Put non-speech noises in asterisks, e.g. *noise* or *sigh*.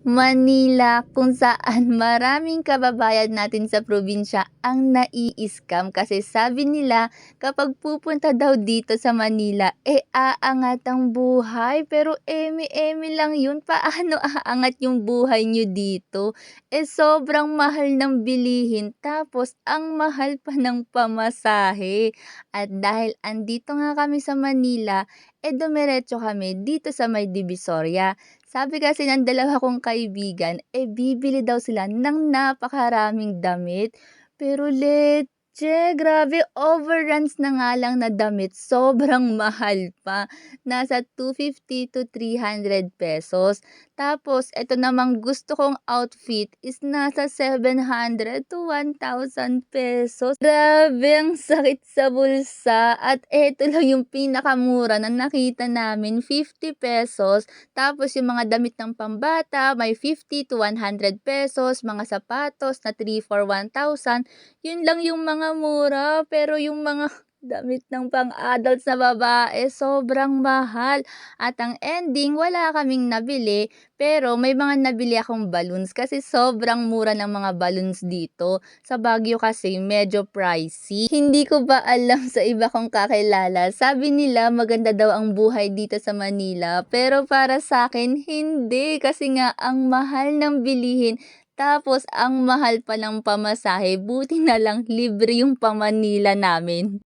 Manila kung saan *laughs* maraming kababayan natin sa probinsya ang nai-scam kasi sabi nila kapag pupunta daw dito sa Manila, eh aangat ang buhay. Pero eme-eme lang yun. *laughs* Paano aangat yung buhay nyo dito? Eh sobrang mahal ng bilihin tapos ang mahal pa ng pamasahe. At dahil andito nga kami sa Manila, eh dumiretso kami dito sa may Divisoria. Sabi kasi ng dalawa kong kaibigan, eh bibili daw sila ng napakaraming damit. Pero leche, grabe, overruns na nga lang na damit, sobrang *laughs* mahal pa. Nasa 250 to 300 pesos. Tapos, ito namang gusto kong outfit is nasa 700 to 1,000 pesos. Grabe, ang sakit sa bulsa. At ito lang yung pinakamura na nakita namin, 50 pesos. Tapos, yung mga damit ng pambata, may 50 to 100 pesos. Mga sapatos na 3 for 1,000. Yun lang yung mga mura. Pero yung mga *laughs* damit ng pang-adults na babae, sobrang mahal. At ang ending, wala kaming nabili. Pero may mga nabili akong balloons kasi sobrang mura ng mga balloons dito. Sa Baguio kasi medyo pricey. Hindi ko ba alam sa iba kong kakilala. Sabi nila maganda daw ang buhay dito sa Manila. Pero para sa akin, hindi. Kasi nga ang mahal ng bilihin. Tapos ang mahal pa ng pamasahe. Buti na lang libre yung pa Manila namin.